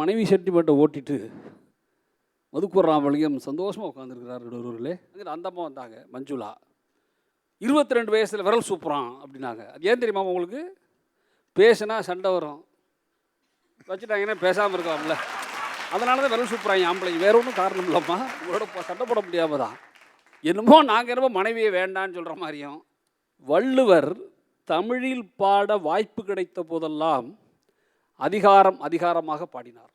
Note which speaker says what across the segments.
Speaker 1: மனைவி சென்டிமெண்ட்டை ஓட்டிட்டு மதுக்கூர் சந்தோஷமாக உட்காந்துருக்கிறார் நடுவர்களே அங்கே அந்த அம்மா வந்தாங்க மஞ்சுளா. இருபத்தி ரெண்டு வயசில் விரல் சூப்புறான் அப்படின்னாங்க. அது ஏன் தெரியுமா உங்களுக்கு? பேசுனா சண்டை வரும். வச்சுட்டாங்கன்னா பேசாமல் இருக்கலாம்ல அதனால தான் விரல் சூப்புறாங்க ஆம்பளைங்க. வேற ஒன்றும் காரணம் இல்லைம்மா. உங்களோட சண்டை போட முடியாமல் தான் என்னமோ நாங்கள் என்னமோ மனைவியை வேண்டான்னு சொல்கிற மாதிரியும் வள்ளுவர் தமிழில் பாட வாய்ப்பு கிடைத்த போதெல்லாம் அதிகாரம் அதிகாரமாக பாடினார்.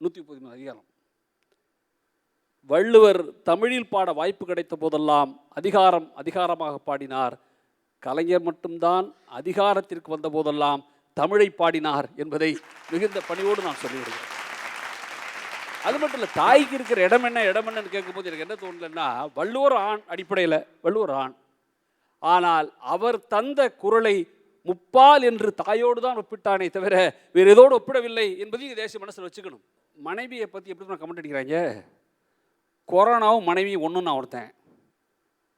Speaker 1: நூற்றி முப்பத்தி மூணு அதிகாரம். வள்ளுவர் தமிழில் பாட வாய்ப்பு கிடைத்த போதெல்லாம் அதிகாரம் அதிகாரமாக பாடினார். கலைஞர் மட்டும்தான் அதிகாரத்திற்கு வந்த போதெல்லாம் தமிழை பாடினார் என்பதை மிகுந்த பணியோடு நான் சொல்லிவிடுகிறேன் அது மட்டும் இல்லை தாய்க்கு இருக்கிற இடம் என்ன இடம் என்னன்னு கேட்கும்போது எனக்கு என்ன தோணலைன்னா வள்ளுவர் ஆண் அடிப்படையில் வள்ளுவர் ஆண். ஆனால் அவர் தந்த குரலை முப்பால் என்று தாயோடு தான் ஒப்பிட்டானே தவிர வேறு எதோடு ஒப்பிடவில்லை என்பதையும் தேசிய மனசில் வச்சுக்கணும். மனைவியை பற்றி எப்படி நான் கமெண்ட் அடிக்கிறாங்க? கொரோனாவும் மனைவியும் ஒன்று நான் ஒருத்தன்.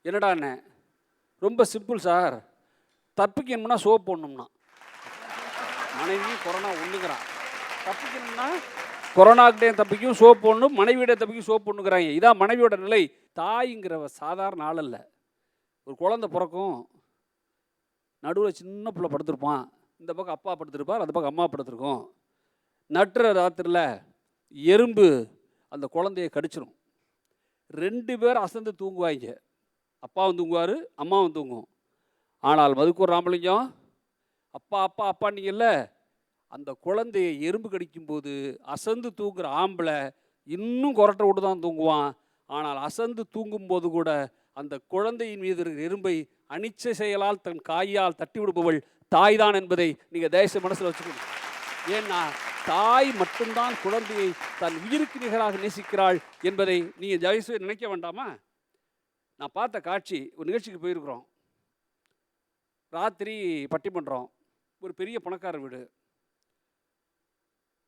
Speaker 1: என்னடா என்ன ரொம்ப சிம்பிள் சார் தப்பிக்கணும்னா சோப் போடணும்னா மனைவி கொரோனா ஒன்றுங்கிறான் தப்பிக்கணும்னா கொரோனாக்கிட்டே தப்பிக்கும் சோப் போடணும் மனைவியிட தப்பிக்கும் சோப் போடணுங்கிறாங்க இதான் மனைவியோட நிலை. தாய்ங்கிற சாதாரண ஆள் இல்லை ஒரு குழந்தை பிறக்கும் நடுவில் சின்ன பிள்ளை படுத்திருப்பான். இந்த பக்கம் அப்பா படுத்திருப்பார் அந்த பக்கம் அம்மா படுத்திருக்கோம். நட்டுற ராத்திரியில் எறும்பு அந்த குழந்தைய கடிச்சிரும். ரெண்டு பேரும் அசந்து தூங்குவாங்க அப்பாவும் தூங்குவார் அம்மாவும் தூங்கும். ஆனால் மதுக்கூர் ராமலிங்கம் அப்பா அப்பா அப்பான்னீங்கல்ல அந்த குழந்தைய எறும்பு கடிக்கும்போது அசந்து தூங்குற ஆம்பளை இன்னும் கொரட்டை விட்டு தான் தூங்குவான். ஆனால் அசந்து தூங்கும்போது கூட அந்த குழந்தையின் மீது இருக்கிற இரும்பை அனிச்சை செயலால் தன் காயால் தட்டி விடுபவள் தாய் தான் என்பதை நீங்கள் தேச மனசில் வச்சுக்கணும் ஏன்னா தாய் மட்டும்தான் குழந்தையை தன் உயிருக்கு நிகராக நேசிக்கிறாள் என்பதை நீங்கள் ஜெயசு நினைக்க வேண்டாமா? நான் பார்த்த காட்சி ஒரு நிகழ்ச்சிக்கு போயிருக்கிறோம். ராத்திரி பட்டிமன்றம் ஒரு பெரிய பணக்கார வீடு.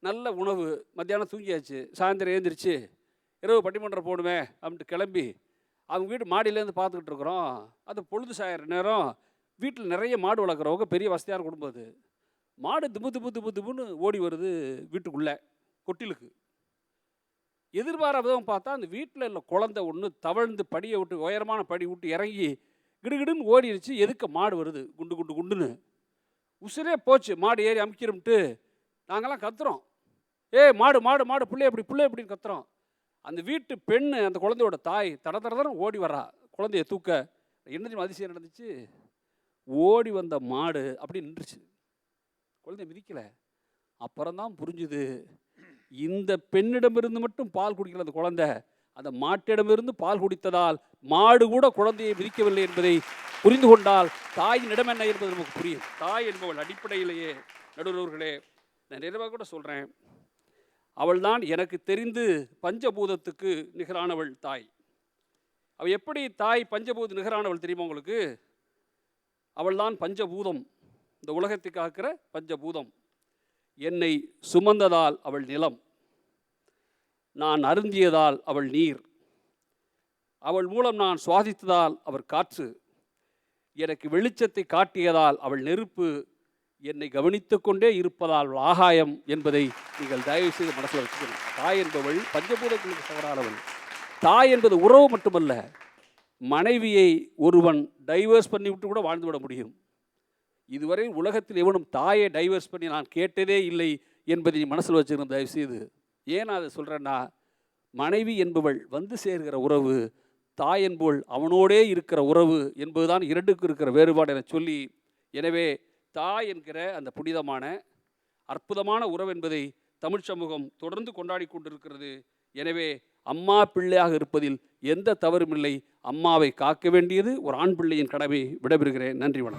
Speaker 1: நல்ல உணவு மத்தியானம் தூங்கியாச்சு சாயந்தரம் எழுந்திரிச்சு இரவு பட்டிமன்றம் போடுவேன் அப்படின்ட்டு கிளம்பி அவங்க வீட்டு மாடியிலேருந்து பார்த்துக்கிட்டு இருக்கிறோம். அது பொழுது சாயிற நேரம். வீட்டில் நிறைய மாடு வளர்க்குறவங்க பெரிய வசதியான குடும்பம் அது. மாடு திபு திபு திபு திபுன்னு ஓடி வருது வீட்டுக்குள்ளே கொட்டிலுக்கு. எதிர்பாராதவன் பார்த்தா அந்த வீட்டில் உள்ள குழந்தை ஒன்று தவழ்ந்து படியை விட்டு உயரமான படி விட்டு இறங்கி கிடுகிடுன்னு ஓடிடுச்சு எதுக்க மாடு வருது? குண்டு குண்டு குண்டுன்னு. உசுரே போச்சு. மாடு ஏறி அமுக்கிரும்ட்டு நாங்கள்லாம் கத்துறோம். ஏய் மாடு மாடு மாடு பிள்ளை எப்படி பிள்ளை எப்படின்னு கத்துறோம். அந்த வீட்டு பெண் அந்த குழந்தையோட தாய் தட தட ஓடி வர்றா. குழந்தைய தூக்க. என்ன அதிசயம் நடந்துச்சு? ஓடி வந்த மாடு அப்படி நின்றுச்சு. குழந்தைய மிதிக்கலை. அப்புறம்தான் புரிஞ்சுது. இந்த பெண்ணிடமிருந்து மட்டும் பால் குடிக்கல அந்த குழந்தை. அந்த மாட்டிடமிருந்து பால் குடித்ததால் மாடு கூட குழந்தையை மிதிக்கவில்லை என்பதை புரிந்து கொண்டால் தாயின் இடம் என்ன என்பது நமக்கு புரியும். தாய் என்பவள் அடிப்படையிலேயே நடுவர்களே நான் நிறைவாக கூட சொல்கிறேன் அவள்தான் எனக்கு தெரிந்து பஞ்சபூதத்துக்கு நிகரானவள் தாய். அவள் எப்படி தாய் பஞ்சபூத நிகரானவள் தெரியுமா உங்களுக்கு? அவள்தான் பஞ்சபூதம். இந்த உலகத்தை காக்கிற பஞ்சபூதம். என்னை சுமந்ததால் அவள் நிலம். நான் அருந்தியதால் அவள் நீர். அவள் மூலம் நான் சுவாசித்ததால் அவர் காற்று. எனக்கு வெளிச்சத்தை காட்டியதால் அவள் நெருப்பு என்னை கவனித்து கொண்டே இருப்பதால் ஆகாயம் என்பதை நீங்கள் தயவு செய்து மனசில் வச்சுக்கணும். தாய் என்பவள் பஞ்சபூதங்களுக்கு சவரானவள் தாய் என்பது உறவு மட்டுமல்ல மனைவியை ஒருவன் டைவர்ஸ் பண்ணிவிட்டு கூட வாழ்ந்து விட முடியும். இதுவரை உலகத்தில் எவனும் தாயை டைவர்ஸ் பண்ணி நான் கேட்டதே இல்லை என்பதை நீ மனசில் வச்சுக்கணும் தயவு செய்து ஏன் அதை சொல்கிறேன்னா மனைவி என்பவள் வந்து சேர்கிற உறவு தாய் என்பவள் அவனோடே இருக்கிற உறவு என்பதுதான் இரண்டுக்கு இருக்கிற வேறுபாடு என சொல்லி எனவே தாய் என்கிற அந்த புனிதமான அற்புதமான உறவு என்பதை தமிழ் சமூகம் தொடர்ந்து கொண்டாடி கொண்டிருக்கிறது. எனவே அம்மா பிள்ளையாக இருப்பதில் எந்த தவறும் இல்லை. அம்மாவை காக்க வேண்டியது ஒரு ஆண் பிள்ளையின் கடமை. விடைபெறுகிறேன். நன்றி வணக்கம்.